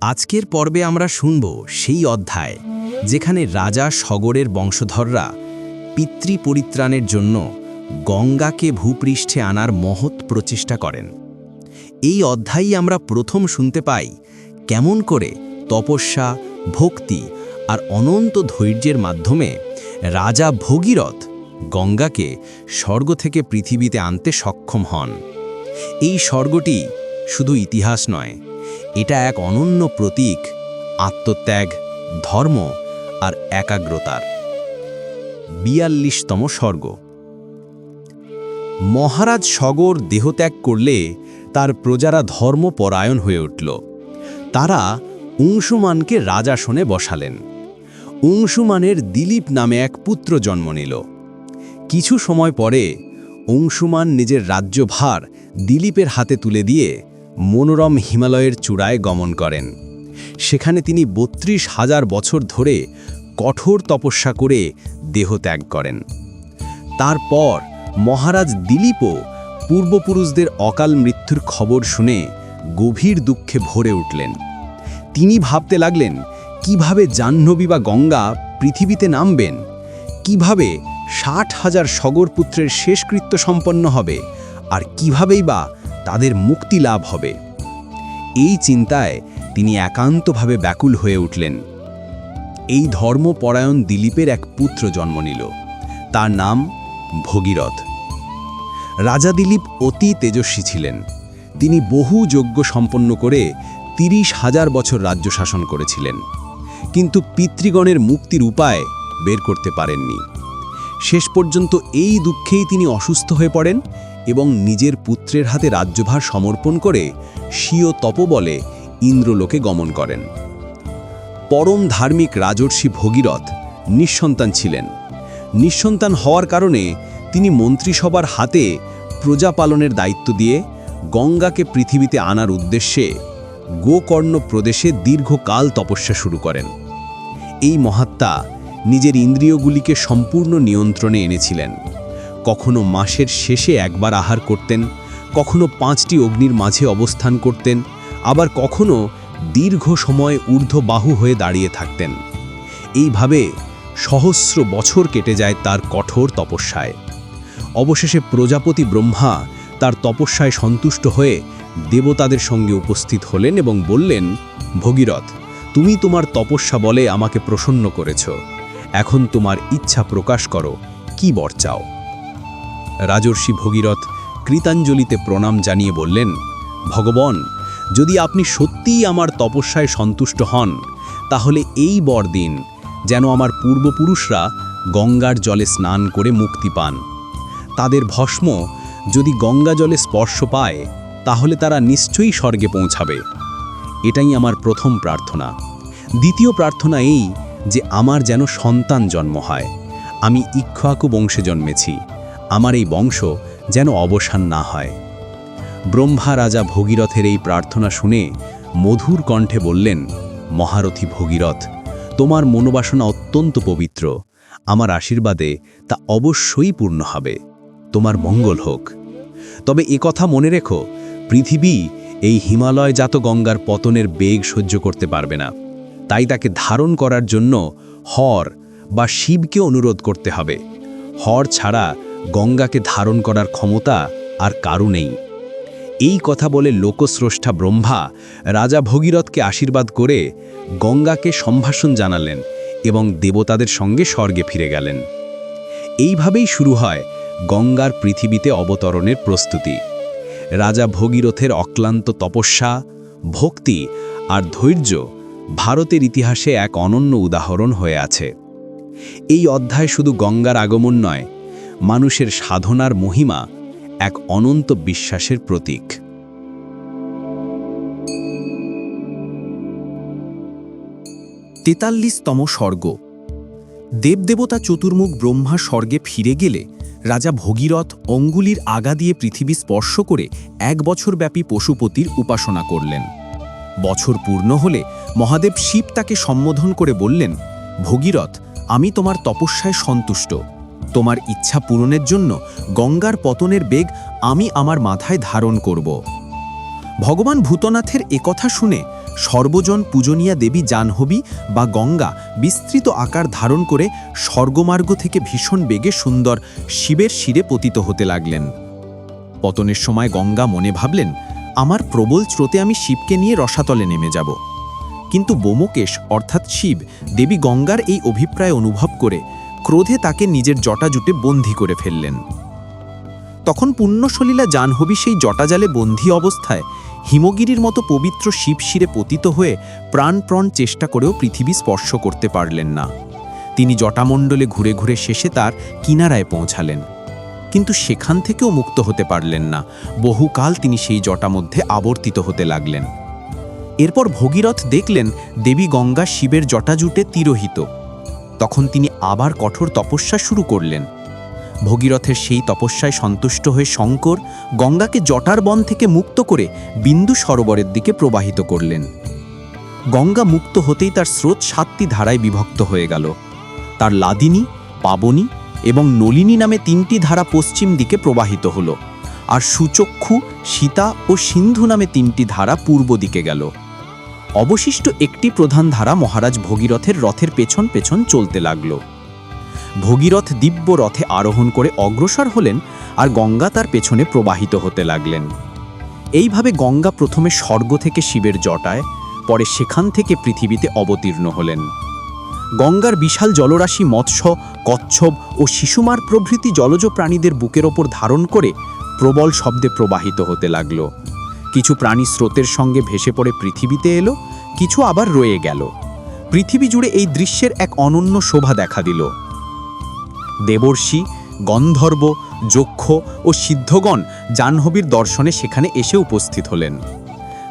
আজকের পর্বে আমরা শুনব সেই অধ্যায় যেখানে রাজা সগরের বংশধররা পিতৃ পরিত্রাণের জন্য গঙ্গাকে ভূপৃষ্ঠে আনার মহৎ প্রচেষ্টা করেন। এই অধ্যায়ই আমরা প্রথম শুনতে পাই কেমন করে তপস্যা, ভক্তি আর অনন্ত ধৈর্যের মাধ্যমে রাজা ভগীরথ গঙ্গাকে স্বর্গ থেকে পৃথিবীতে আনতে সক্ষম হন। এই স্বর্গটি শুধু ইতিহাস নয়, এটা এক অনন্য প্রতীক, আত্মত্যাগ, ধর্ম আর একাগ্রতার। বিয়াল্লিশতম স্বর্গ। মহারাজ সগর দেহত্যাগ করলে তার প্রজারা ধর্মপরায়ণ হয়ে উঠল। তারা উংশুমানকে রাজাসনে বসালেন। অংশুমানের দিলীপ নামে এক পুত্র জন্ম নিল। কিছু সময় পরে অংশুমান নিজের রাজ্যভার দিলীপের হাতে তুলে দিয়ে মনোরম হিমালয়ের চূড়ায় গমন করেন। সেখানে তিনি বত্রিশ হাজার বছর ধরে কঠোর তপস্যা করে দেহ ত্যাগ করেন। তারপর মহারাজ দিলীপও পূর্বপুরুষদের অকাল মৃত্যুর খবর শুনে গভীর দুঃখে ভরে উঠলেন। তিনি ভাবতে লাগলেন, কীভাবে জাহ্নবী বা গঙ্গা পৃথিবীতে নামবেন? কীভাবে ষাট হাজার সগরপুত্রের শেষকৃত্য সম্পন্ন হবে? আর কিভাবেই বা তাদের মুক্তি লাভ হবে। এই চিন্তায় তিনি একান্তভাবে ব্যাকুল হয়ে উঠলেন। এই ধর্মপরায়ণ দিলীপের এক পুত্র জন্ম নিল। তার নাম ভগীরথ। রাজা দিলীপ অতি তেজস্বী ছিলেন। তিনি বহু যজ্ঞ সম্পন্ন করে তিরিশ হাজার বছর রাজ্য শাসন করেছিলেন। কিন্তু পিতৃগণের মুক্তির উপায় বের করতে পারেননি। শেষ পর্যন্ত এই দুঃখেই তিনি অসুস্থ হয়ে পড়েন এবং নিজের পুত্রের হাতে রাজ্যভার সমর্পণ করে স্বীয় তপবলে ইন্দ্রলোকে গমন করেন। পরম ধার্মিক রাজর্ষি ভগীরথ নিঃসন্তান ছিলেন। নিঃসন্তান হওয়ার কারণে তিনি মন্ত্রিসভার হাতে প্রজা পালনের দায়িত্ব দিয়ে গঙ্গাকে পৃথিবীতে আনার উদ্দেশ্যে গোকর্ণ প্রদেশে দীর্ঘকাল তপস্যা শুরু করেন। এই মহাত্মা নিজের ইন্দ্রিয়গুলিকে সম্পূর্ণ নিয়ন্ত্রণে এনেছিলেন। কখনো মাসের শেষে একবার আহার করতেন, কখনো পাঁচটি অগ্নির মাঝে অবস্থান করতেন, আবার কখনো দীর্ঘ সময় ঊর্ধ্ব বাহু হয়ে দাঁড়িয়ে থাকতেন। এইভাবে সহস্র বছর কেটে যায় তার কঠোর তপস্যায়। অবশেষে প্রজাপতি ব্রহ্মা তার তপস্যায় সন্তুষ্ট হয়ে দেবতাদের সঙ্গে উপস্থিত হলেন এবং বললেন, ভগীরথ, তুমি তোমার তপস্যা বলে আমাকে প্রসন্ন করেছ। এখন তোমার ইচ্ছা প্রকাশ করো, কি বর চাও? রাজর্ষি ভগীরথ কৃতাঞ্জলিতে প্রণাম জানিয়ে বললেন, ভগবান, যদি আপনি সত্যিই আমার তপস্যায় সন্তুষ্ট হন, তাহলে এই বর দিন যেন আমার পূর্বপুরুষরা গঙ্গার জলে স্নান করে মুক্তি পান। তাদের ভস্ম যদি গঙ্গা জলে স্পর্শ পায়, তাহলে তারা নিশ্চয়ই স্বর্গে পৌঁছাবে। এটাই আমার প্রথম প্রার্থনা। দ্বিতীয় প্রার্থনা এই যে আমার যেন সন্তান জন্ম হয়। আমি ইক্ষাকু বংশে জন্মেছি। আমার এই বংশ যেন অবসান না হয়। ব্রহ্মা রাজা ভগীরথের এই প্রার্থনা শুনে মধুর কণ্ঠে বললেন, মহারথী ভগীরথ, তোমার মনোবাসনা অত্যন্ত পবিত্র। আমার আশীর্বাদে তা অবশ্যই পূর্ণ হবে। তোমার মঙ্গল হোক। তবে এ কথা মনে রেখো, পৃথিবী এই হিমালয়জাত গঙ্গার পতনের বেগ সহ্য করতে পারবে না। তাই তাকে ধারণ করার জন্য হর বা শিবকে অনুরোধ করতে হবে। হর ছাড়া গঙ্গাকে ধারণ করার ক্ষমতা আর কারু নেই। এই কথা বলে লোকস্রষ্টা ব্রহ্মা রাজা ভগীরথকে আশীর্বাদ করে গঙ্গাকে সম্ভাষণ জানালেন এবং দেবতাদের সঙ্গে স্বর্গে ফিরে গেলেন। এইভাবেই শুরু হয় গঙ্গার পৃথিবীতে অবতরণের প্রস্তুতি। রাজা ভগীরথের অক্লান্ত তপস্যা, ভক্তি আর ধৈর্য ভারতের ইতিহাসে এক অনন্য উদাহরণ হয়ে আছে। এই অধ্যায় শুধু গঙ্গার আগমন নয় মানুষের সাধনার মহিমা এক অনন্ত বিশ্বাসের প্রতীক। তেতাল্লিশতম স্বর্গ। দেবদেবতা চতুর্মুখ ব্রহ্মা স্বর্গে ফিরে গেলে রাজা ভগীরথ অঙ্গুলির আগা দিয়ে পৃথিবী স্পর্শ করে এক বছরব্যাপী পশুপতির উপাসনা করলেন। বছর পূর্ণ হলে মহাদেব শিব তাকে সম্বোধন করে বললেন, ভগীরথ, আমি তোমার তপস্যায় সন্তুষ্ট। তোমার ইচ্ছা পূরণের জন্য গঙ্গার পতনের বেগ আমি আমার মাথায় ধারণ করব। ভগবান ভূতনাথের একথা শুনে সর্বজন পূজনীয়া দেবী জাহ্নবী বা গঙ্গা বিস্তৃত আকার ধারণ করে স্বর্গমার্গ থেকে ভীষণ বেগে সুন্দর শিবের শিরে পতিত হতে লাগলেন। পতনের সময় গঙ্গা মনে ভাবলেন, আমার প্রবল স্রোতে আমি শিবকে নিয়ে রসাতলে নেমে যাব। কিন্তু বোমকেশ অর্থাৎ শিব দেবী গঙ্গার এই অভিপ্রায় অনুভব করে ক্রোধে তাকে নিজের জটাজুটে বন্দী করে ফেললেন। তখন পুণ্যসলীলা জাহ্নবী সেই জটাজালে বন্দী অবস্থায় হিমগিরির মতো পবিত্র শিব শিরে পতিত হয়ে প্রাণপ্রণ চেষ্টা করেও পৃথিবী স্পর্শ করতে পারলেন না। তিনি জটামণ্ডলে ঘুরে ঘুরে শেষে তার কিনারায় পৌঁছালেন। কিন্তু সেখান থেকেও মুক্ত হতে পারলেন না। বহুকাল তিনি সেই জটা মধ্যে আবর্তিত হতে লাগলেন। এরপর ভগীরথ দেখলেন দেবী গঙ্গা শিবের জটাজুটে তিরোহিত। তখন তিনি আবার কঠোর তপস্যা শুরু করলেন। ভগীরথের সেই তপস্যায় সন্তুষ্ট হয়ে শঙ্কর গঙ্গাকে জটার বন থেকে মুক্ত করে বিন্দু সরোবরের দিকে প্রবাহিত করলেন। গঙ্গা মুক্ত হতেই তার স্রোত সাতটি ধারায় বিভক্ত হয়ে গেল। তার লাদিনী, পাবনী এবং নলিনী নামে তিনটি ধারা পশ্চিম দিকে প্রবাহিত হল। আর সুচক্ষু, সীতা ও সিন্ধু নামে তিনটি ধারা পূর্ব দিকে গেল। অবশিষ্ট একটি প্রধান ধারা মহারাজ ভগীরথের রথের পেছন পেছন চলতে লাগল। ভগীরথ দিব্য রথে আরোহণ করে অগ্রসর হলেন আর গঙ্গা তার পেছনে প্রবাহিত হতে লাগলেন। এইভাবে গঙ্গা প্রথমে স্বর্গ থেকে শিবের জটায়, পরে সেখান থেকে পৃথিবীতে অবতীর্ণ হলেন। গঙ্গার বিশাল জলরাশি মৎস্য, কচ্ছপ ও শিশুমার প্রভৃতি জলজ প্রাণীদের বুকের ওপর ধারণ করে প্রবল শব্দে প্রবাহিত হতে লাগল। কিছু প্রাণী স্রোতের সঙ্গে ভেসে পড়ে পৃথিবীতে এলো, কিছু আবার রয়ে গেল। পৃথিবী জুড়ে এই দৃশ্যের এক অনন্য শোভা দেখা দিল। দেবর্ষি, গন্ধর্ব, যক্ষ ও সিদ্ধগণ জাহ্নবীর দর্শনে সেখানে এসে উপস্থিত হলেন।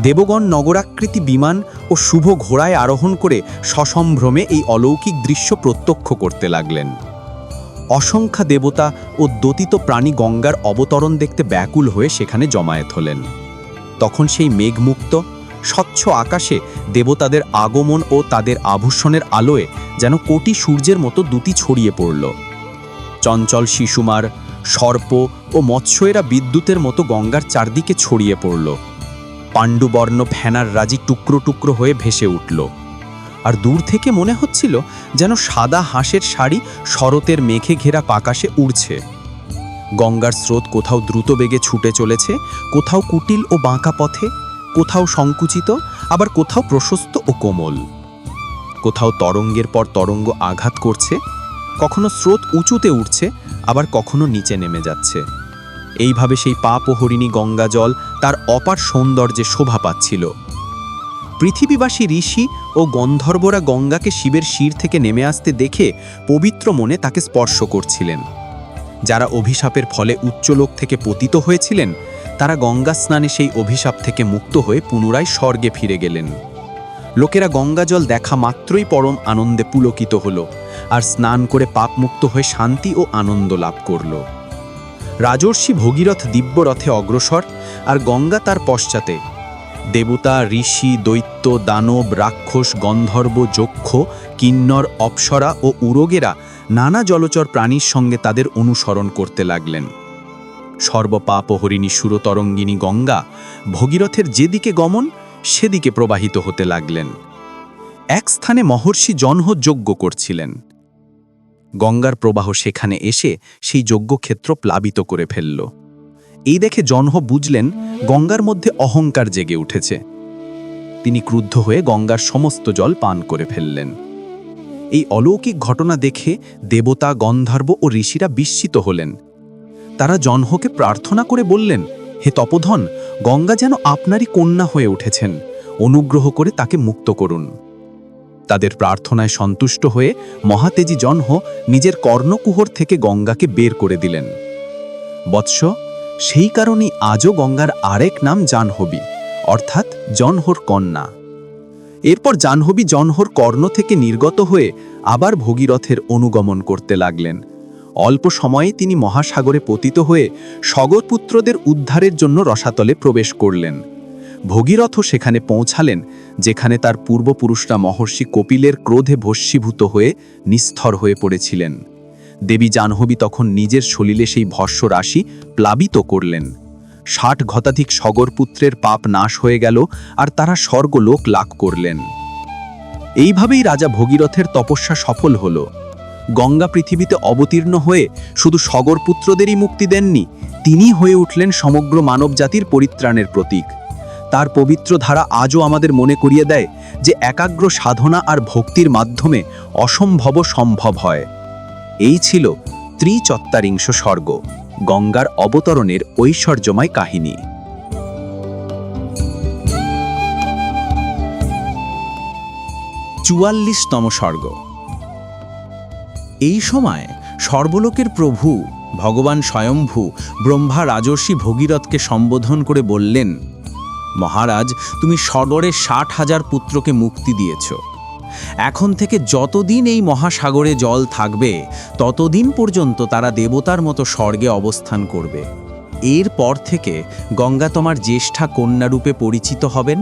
দেবগণ নগরাকৃতি বিমান ও শুভ ঘোড়ায় আরোহণ করে সসম্ভ্রমে এই অলৌকিক দৃশ্য প্রত্যক্ষ করতে লাগলেন। অসংখ্য দেবতা ও দতিত প্রাণী গঙ্গার অবতরণ দেখতে ব্যাকুল হয়ে সেখানে জমায়েত হলেন। তখন সেই মেঘমুক্ত, স্বচ্ছ আকাশে দেবতাদের আগমন ও তাদের আভূষণের আলোয় যেন কোটি সূর্যের মতো দুটি ছড়িয়ে পড়ল। চঞ্চল শিশুমার, সর্প ও মৎস্যেরা বিদ্যুতের মতো গঙ্গার চারদিকে ছড়িয়ে পড়ল। পাণ্ডুবর্ণ ফেনার রাজি টুকরো টুকরো হয়ে ভেসে উঠল। আর দূর থেকে মনে হচ্ছিল যেন সাদা হাঁসের শাড়ি শরতের মেঘে ঘেরা পাকাশে উড়ছে। গঙ্গার স্রোত কোথাও দ্রুত বেগে ছুটে চলেছে, কোথাও কুটিল ও বাঁকা পথে, কোথাও সংকুচিত, আবার কোথাও প্রশস্ত ও কোমল। কোথাও তরঙ্গের পর তরঙ্গ আঘাত করছে, কখনো স্রোত উঁচুতে উঠছে, আবার কখনো নিচে নেমে যাচ্ছে। এইভাবে সেই পাপহরিণী গঙ্গা জল তার অপার সৌন্দর্যে শোভা পাচ্ছিল। পৃথিবীবাসী ঋষি ও গন্ধর্বরা গঙ্গাকে শিবের শির থেকে নেমে আসতে দেখে পবিত্র মনে তাকে স্পর্শ করছিলেন। যারা অভিশাপের ফলে উচ্চলোক থেকে পতিত হয়েছিলেন, তারা গঙ্গা স্নানে সেই অভিশাপ থেকে মুক্ত হয়ে পুনরায় স্বর্গে ফিরে গেলেন। লোকেরা গঙ্গা জল দেখা মাত্রই পরম আনন্দে পুলকিত হল আর স্নান করে পাপমুক্ত হয়ে শান্তি ও আনন্দ লাভ করল। রাজর্ষি ভগীরথ দিব্যরথে অগ্রসর আর গঙ্গা তার পশ্চাতে। দেবতা, ঋষি, দৈত্য, দানব, রাক্ষস, গন্ধর্ব, যক্ষ, কিন্নর, অপ্সরা ও উরগেরা নানা জলচর প্রাণীর সঙ্গে তাদের অনুসরণ করতে লাগলেন। সর্বপাপহরিণী সুরতরঙ্গিনী গঙ্গা ভগীরথের যেদিকে গমন, সেদিকে প্রবাহিত হতে লাগলেন। এক স্থানে মহর্ষি জনহ যজ্ঞ করছিলেন। গঙ্গার প্রবাহ সেখানে এসে সেই যজ্ঞক্ষেত্র প্লাবিত করে ফেলল। এই দেখে জনহ বুঝলেন, গঙ্গার মধ্যে অহংকার জেগে উঠেছে। তিনি ক্রুদ্ধ হয়ে গঙ্গার সমস্ত জল পান করে ফেললেন। এই অলৌকিক ঘটনা দেখে দেবতা, গন্ধর্ব ও ঋষিরা বিস্মিত হলেন। তারা জনহকে প্রার্থনা করে বললেন, হে তপধন, গঙ্গা যেন আপনারই কন্যা হয়ে উঠেছেন। অনুগ্রহ করে তাকে মুক্ত করুন। তাদের প্রার্থনায় সন্তুষ্ট হয়ে মহাতেজি জনহ নিজের কর্ণকুহর থেকে গঙ্গাকে বের করে দিলেন। বৎস, সেই কারণেই আজও গঙ্গার আরেক নাম জাহ্নবী, অর্থাৎ জনহর কন্যা। এরপর জাহ্নবী জনহর কর্ণ থেকে নির্গত হয়ে আবার ভগীরথের অনুগমন করতে লাগলেন। অল্প সময়ে তিনি মহাসাগরে পতিত হয়ে সগরপুত্রদের উদ্ধারের জন্য রসাতলে প্রবেশ করলেন। ভগীরথও সেখানে পৌঁছালেন, যেখানে তার পূর্বপুরুষরা মহর্ষি কপিলের ক্রোধে ভস্মীভূত হয়ে নিস্থর হয়ে পড়েছিলেন। দেবী জাহ্নবী তখন নিজের সলিলে সেই ভস্য রাশি প্লাবিত করলেন। ষাট ঘতাধিক সগরপুত্রের পাপ নাশ হয়ে গেল আর তারা স্বর্গলোক লাভ করলেন। এইভাবেই রাজা ভগীরথের তপস্যা সফল হল। গঙ্গা পৃথিবীতে অবতীর্ণ হয়ে শুধু সগরপুত্রদেরই মুক্তি দেননি, তিনি হয়ে উঠলেন সমগ্র মানবজাতির পরিত্রাণের প্রতীক। তার পবিত্র ধারা আজও আমাদের মনে করিয়ে দেয় যে একাগ্র সাধনা আর ভক্তির মাধ্যমে অসম্ভব সম্ভব হয়। এই ছিল ত্রিচত্তারিংশ স্বর্গ। গঙ্গার অবতরণের ঐশ্বর্যময় কাহিনী। চুয়াল্লিশতম স্বর্গ। এই সময় সর্বলোকের প্রভু, ভগবান স্বয়ম্ভু, ব্রহ্মা রাজর্ষি ভগীরথকে সম্বোধন করে বললেন, মহারাজ, তুমি সগরে ষাট হাজার পুত্রকে মুক্তি দিয়েছ। এখন থেকে যতদিন এই মহাসাগরে জল থাকবে, ততদিন পর্যন্ত তারা দেবতার মতো স্বর্গে অবস্থান করবে। এরপর থেকে গঙ্গা তোমার জ্যেষ্ঠা কন্যারূপে পরিচিত হবেন,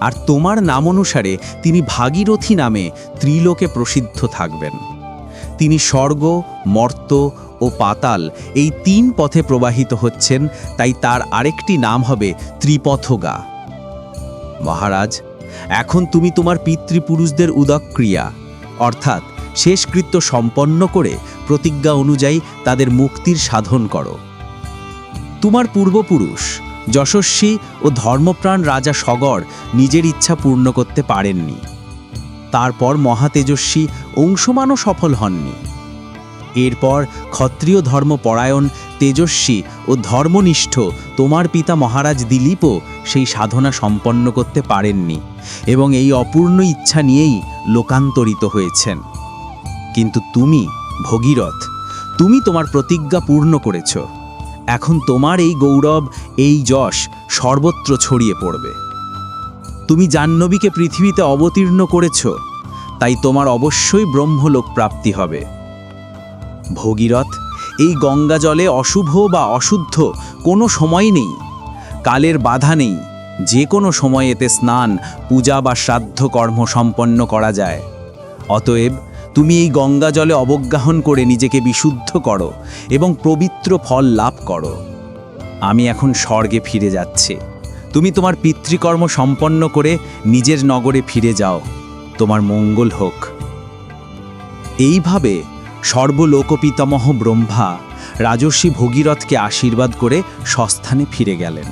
আর তোমার নাম অনুসারে তিনি ভাগীরথী নামে ত্রিলোকে প্রসিদ্ধ থাকবেন। তিনি স্বর্গ, মর্ত ও পাতাল এই তিন পথে প্রবাহিত হচ্ছেন, তাই তার আরেকটি নাম হবে ত্রিপথগা। মহারাজ এখন তুমি তোমার পিতৃপুরুষদের উদক্রিয়া, অর্থাৎ শেষকৃত্য সম্পন্ন করে প্রতিজ্ঞা অনুযায়ী তাদের মুক্তির সাধন করো। তোমার পূর্বপুরুষ, যশস্বী ও ধর্মপ্রাণ রাজা সগর নিজের ইচ্ছা পূর্ণ করতে পারেননি। তারপর মহাতেজস্বী অংশমানও সফল হননি। এরপর ক্ষত্রিয় ধর্মপরায়ণ, তেজস্বী ও ধর্মনিষ্ঠ তোমার পিতা মহারাজ দিলীপও সেই সাধনা সম্পন্ন করতে পারেননি এবং এই অপূর্ণ ইচ্ছা নিয়েই লোকান্তরিত হয়েছেন। কিন্তু তুমি, ভগীরথ, তুমি তোমার প্রতিজ্ঞা পূর্ণ করেছ। এখন তোমার এই গৌরব, এই যশ সর্বত্র ছড়িয়ে পড়বে। তুমি জাহ্নবীকে পৃথিবীতে অবতীর্ণ করেছ, তাই তোমার অবশ্যই ব্রহ্মলোক প্রাপ্তি হবে। ভগীরথ, এই গঙ্গা জলে অশুভ বা অশুদ্ধ কোনো সময় নেই। কালের বাধা নেই, যে কোনো সময় এতে স্নান, পূজা বা শ্রাদ্ধ কর্ম সম্পন্ন করা যায়। অতএব তুমি এই গঙ্গা জলে অবজ্ঞাহন করে নিজেকে বিশুদ্ধ করো এবং পবিত্র ফল লাভ করো। আমি এখন স্বর্গে ফিরে যাচ্ছি। তুমি তোমার পিতৃকর্ম সম্পন্ন করে নিজের নগরে ফিরে যাও। তোমার মঙ্গল হোক। এইভাবে সর্বলোকপিতামহ ব্রহ্মা রাজর্ষি ভগীরথকে আশীর্বাদ করে স্বস্থানে ফিরে গেলেন।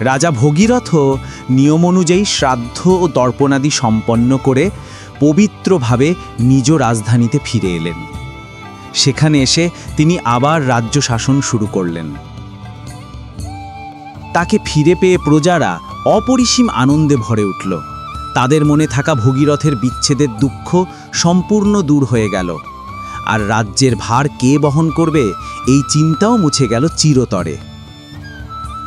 রাজা ভগীরথও নিয়ম অনুযায়ী শ্রাদ্ধ ও তর্পণাদি সম্পন্ন করে পবিত্রভাবে নিজ রাজধানীতে ফিরে এলেন। সেখানে এসে তিনি আবার রাজ্য শাসন শুরু করলেন। তাকে ফিরে পেয়ে প্রজারা অপরিসীম আনন্দে ভরে উঠল। তাদের মনে থাকা ভগীরথের বিচ্ছেদের দুঃখ সম্পূর্ণ দূর হয়ে গেল। আর রাজ্যের ভার কে বহন করবে, এই চিন্তাও মুছে গেল চিরতরে।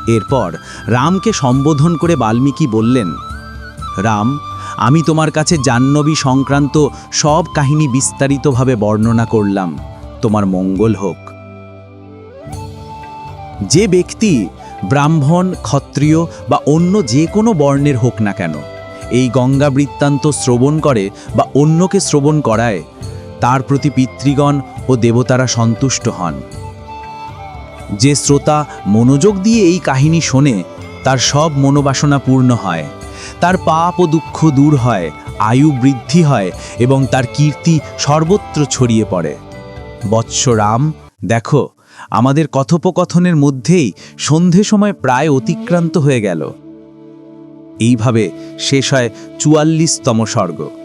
এরপর রামকে সম্বোধন করে বাল্মীকি বললেন, রাম, আমি তোমার কাছে জাহ্নবী সংক্রান্ত সব কাহিনী বিস্তারিতভাবে বর্ণনা করলাম। তোমার মঙ্গল হোক। যে ব্যক্তি ব্রাহ্মণ, ক্ষত্রিয় বা অন্য যে কোনো বর্ণের হোক না কেন, এই গঙ্গা বৃত্তান্ত শ্রবণ করে বা অন্যকে শ্রবণ করায় তার প্রতি পিতৃগণ ও দেবতারা সন্তুষ্ট হন। যে শ্রোতা মনোযোগ দিয়ে এই কাহিনী শোনে, তার সব মনোবাসনা পূর্ণ হয়। তার পাপ ও দুঃখ দূর হয়, আয়ু বৃদ্ধি হয় এবং তার কীর্তি সর্বত্র ছড়িয়ে পড়ে। বৎস রাম, দেখো, আমাদের কথোপকথনের মধ্যেই সন্ধে সময় প্রায় অতিক্রান্ত হয়ে গেল। এইভাবে শেষ হয় চুয়াল্লিশতম স্বর্গ।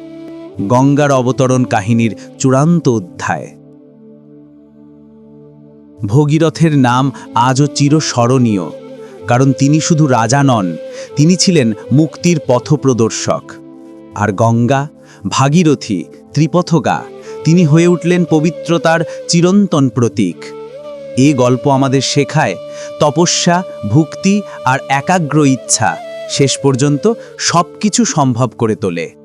গঙ্গার অবতরণ কাহিনীর চূড়ান্ত অধ্যায়। ভগীরথের নাম আজও চিরস্মরণীয়, কারণ তিনি শুধু রাজা নন, তিনি ছিলেন মুক্তির পথপ্রদর্শক। আর গঙ্গা, ভাগীরথী, ত্রিপথগা, তিনি হয়ে উঠলেন পবিত্রতার চিরন্তন প্রতীক। এ গল্প আমাদের শেখায় তপস্যা, ভুক্তি আর একাগ্র ইচ্ছা শেষ পর্যন্ত সব কিছু সম্ভব করে তোলে।